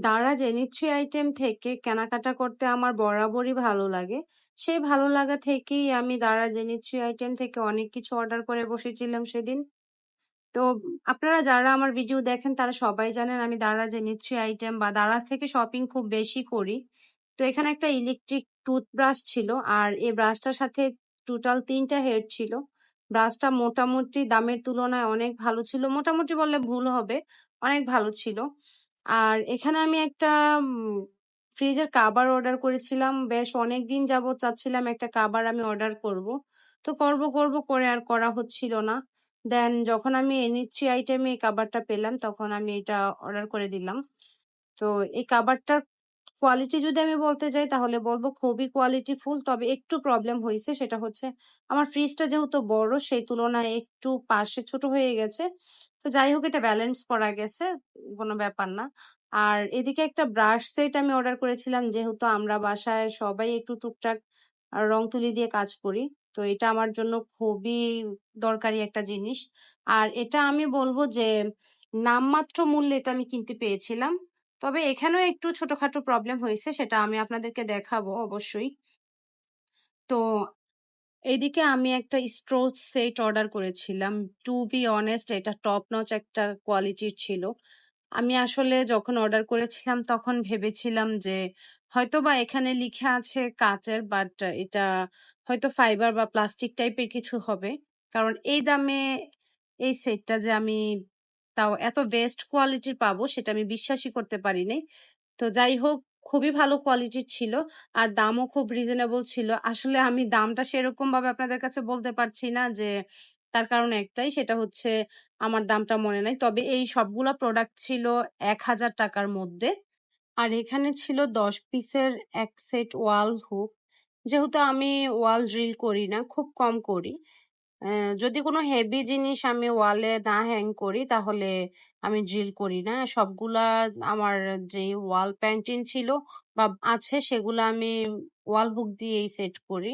Daraz জেনিট্রি item থেকে কেনাকাটা করতে আমার বরাবরই ভালো লাগে। সেই ভালো লাগা থেকেই আমি দারাজ জেনিট্রি আইটেম থেকে অনেক কিছু অর্ডার করে বসেছিলাম সেদিন। তো আপনারা যারা আমার ভিডিও দেখেন তারা সবাই জানেন আমি দারাজ জেনিট্রি আইটেম বা দারাজ থেকে শপিং খুব বেশি করি। তো এখানে একটা ইলেকট্রিক টুথব্রাশ ছিল আর এই ব্রাশটার সাথে টোটাল তিনটা হেড ছিল। ব্রাশটা মোটামুটি দামের তুলনায় অনেক ভালো ছিল। মোটামুটি বললে ভুল হবে, অনেক ভালো ছিল। আর এখানে আমি একটা ফ্রিজের কাবার অর্ডার করেছিলাম। বেশ অনেক দিন যাবৎ চাচ্ছিলাম একটা কাবার আমি অর্ডার করব। তো করব, করব করে আর করা হচ্ছিল না। দেন যখন আমি এনিথ্রি আইটেমে এই কাবারটা পেলাম তখন আমি এটা অর্ডার করে দিলাম। তো এই কাভারটার কোয়ালিটি যদি আমি বলতে যাই তাহলে বলব খুবই কোয়ালিটি ফুল তবে একটু প্রবলেম হয়েছে সেটা হচ্ছে আমার ফ্রিজটা যেহেতু বড় সেই তুলনায় একটু পাশে ছোট হয়ে গেছে। তো যাই হোক এটা ব্যালেন্স করা গেছে, কোনো ব্যাপার না। আর এদিকে একটা ব্রাশ সেট আমি অর্ডার করেছিলাম যেহেতু আমরা বাসায় সবাই একটু টুকটাক রং তুলি দিয়ে কাজ করি। তো এটা আমার জন্য খুবই দরকারি একটা জিনিস। আর এটা আমি বলব যে নামমাত্র মূল্যে এটা আমি কিনতে পেয়েছিলাম। তবে এখানেও একটু ছোটখাটো প্রবলেম হয়েছে, সেটা আমি আপনাদেরকে দেখাবো অবশ্যই। তো এদিকে আমি একটা স্ট্রো সেট অর্ডার করেছিলাম। টু বি অনেস্ট এটা টপ নচ একটা কোয়ালিটির ছিল। আমি আসলে যখন অর্ডার করেছিলাম, তখন ভেবেছিলাম যে হয়তো বা এখানে লিখা আছে কাঁচের বাট এটা হয়তো ফাইবার বা প্লাস্টিক টাইপের কিছু হবে। কারণ এই দামে এই সেটটা যে আমি তাও এত বেস্ট কোয়ালিটির পাবো সেটা আমি বিশ্বাসই করতে পারি নাই। তো যাই হোক খুবই ভালো কোয়ালিটির ছিল আর দামও খুব রিজনেবল ছিল। আসলে আমি দামটা সেরকম ভাবে আপনাদের কাছে বলতে পারছি না যে তার কারণ একটাই সেটা হচ্ছে আমার দামটা মনে নাই। তবে এই সবগুলো প্রোডাক্ট ছিল ৳১,০০০ মধ্যে। আর এখানে ছিল ১০ পিসের এক সেট ওয়াল হুক। যেহেতু আমি ওয়াল ড্রিল করি না, খুব কম করি। যদি কোনো হেভি জিনিস আমি ওয়ালে না হ্যাং করি, তাহলে আমি ড্রিল করি না। সবগুলা আমার যে ওয়াল পেইন্টিং ছিল বা আছে, সেগুলা আমি ওয়াল হুক দিয়েই সেট করি।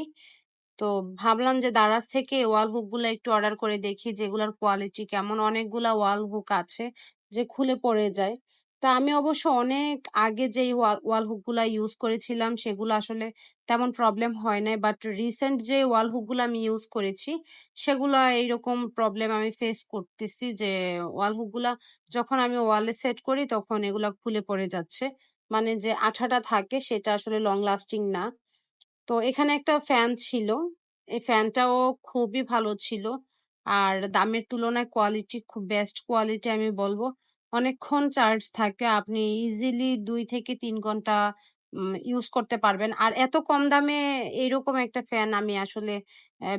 তো ভাবলাম যে দারাজ থেকে ওয়াল হুকগুলা একটু অর্ডার করে দেখি, যেগুলার কোয়ালিটি কেমন। অনেকগুলা ওয়াল হুক আছে, যে খুলে পড়ে যায়। তো আমি অবশ্য অনেক আগে যেই ওয়াল ওয়াল হুকগুলা ইউজ করেছিলাম, সেগুলো আসলে তেমন প্রবলেম হয় নাই। বাট রিসেন্ট যে ওয়াল হুকগুলো আমি ইউজ করেছি, সেগুলা এইরকম প্রবলেম আমি ফেস করতেছি যে ওয়াল হুকগুলা যখন আমি ওয়ালে সেট করি, তখন এগুলা খুলে পড়ে যাচ্ছে। মানে যে আঠাটা থাকে, সেটা আসলে লং লাস্টিং না। তো এখানে একটা ফ্যান ছিল। এই ফ্যানটাও খুবই ভালো ছিল। আর দামের তুলনায় কোয়ালিটি খুব বেস্ট কোয়ালিটি আমি বলব। অনেকক্ষণ চার্জ থাকে। আপনি ইজিলি দুই থেকে তিন ঘণ্টা ইউজ করতে পারবেন। আর এত কম দামে এইরকম একটা ফ্যান আমি আসলে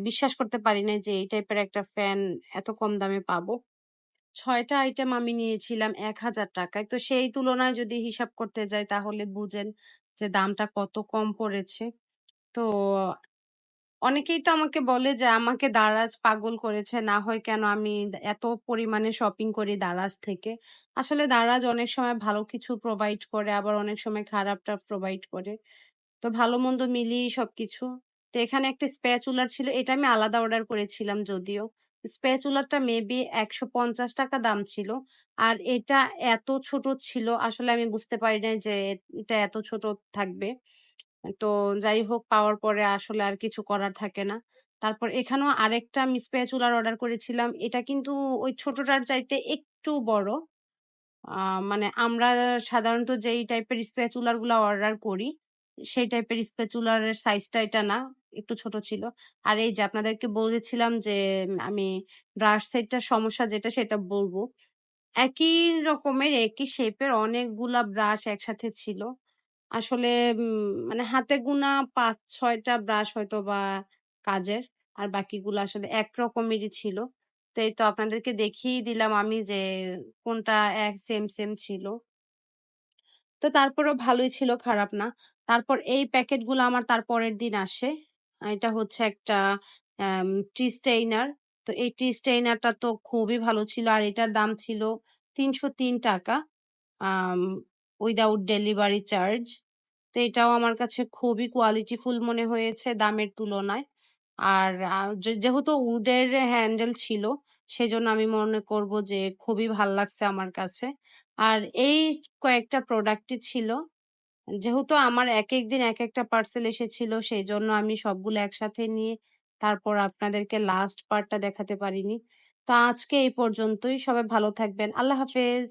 বিশ্বাস করতে পারি নাই যে এই টাইপের একটা ফ্যান এত কম দামে পাবো। ছয়টা আইটেম আমি নিয়েছিলাম ৳১,০০০ তো সেই তুলনায় যদি হিসাব করতে যাই তাহলে বুঝেন যে দামটা কত কম পড়েছে। তো অনেকেই তো আমাকে বলে যে, আমাকে দারাজ পাগল করেছে। না হয় কেন আমি এত পরিমাণে শপিং করি দারাজ থেকে। আসলে দারাজ অনেক সময় ভালো কিছু প্রোভাইড করে, আবার অনেক সময় খারাপটা প্রোভাইড করে। তো ভালো-মন্দ মিলিয়েই সবকিছু। তো এখানে একটা স্প্যাচুলার ছিল। এটা আমি আলাদা অর্ডার করেছিলাম যদিও। স্প্যাচুলারটা মেবি ৳১৫০ দাম ছিল। আর এটা এত ছোট ছিল, আসলে আমি বুঝতে পারি না যে এটা এত ছোট থাকবে। তো যাই হোক, পাওয়ার পরে আসলে আর কিছু করার থাকে না। তারপর এখানেও আরেকটা আমি স্প্যাচুলার অর্ডার করেছিলাম। এটা কিন্তু ওই ছোটটার চাইতে একটু বড়। মানে আমরা সাধারণত যেই টাইপের স্প্যাচুলারগুলা অর্ডার করি, সেই টাইপের স্প্যাচুলার সাইজটা এটা না। একটু ছোট ছিল। আর এই যে আপনাদেরকে বলেছিলাম যে, আমি ব্রাশ সেটটার সমস্যা যেটা সেটা বলব একই রকমের, একই শেপের অনেকগুলা ব্রাশ একসাথে ছিল। আসলে মানে হাতে গোনা পাঁচ ছয়টা ব্রাশ হয়তো বা কাজের। আর বাকিগুলো আসলে একরকমেরই ছিল। তো এই তো আপনাদেরকে দেখিয়েই দিলাম আমি যে কোনটা এক সেম, সেম ছিল। তো তারপরেও ভালোই ছিল, খারাপ না। তারপর এই প্যাকেটগুলো আমার তারপরের দিন আসে। এটা হচ্ছে একটা টি স্টেইনার। তো এই টি স্টেইনারটা তো খুবই ভালো ছিল। আর এটার দাম ছিল ৳৩০৩ আম উইথআউট ডেলিভারি চার্জ। তো এটাও আমার কাছে খুবই কোয়ালিটিফুল মনে হয়েছে দামের তুলনায়। আর যেহেতু উডের হ্যান্ডেল ছিল, সেজন্য আমি মনে করব যে খুবই ভালো লাগছে আমার কাছে। আর এই কয়েকটা প্রোডাক্টই ছিল। যেহেতু আমার এক এক দিন এক একটা পার্সেল এসেছিল সেই জন্য আমি সবগুলো একসাথে নিয়ে তারপর আপনাদেরকে লাস্ট পার্টটা দেখাতে পারিনি। তো আজকে এই পর্যন্তই। সবাই ভালো থাকবেন। আল্লাহ হাফেজ।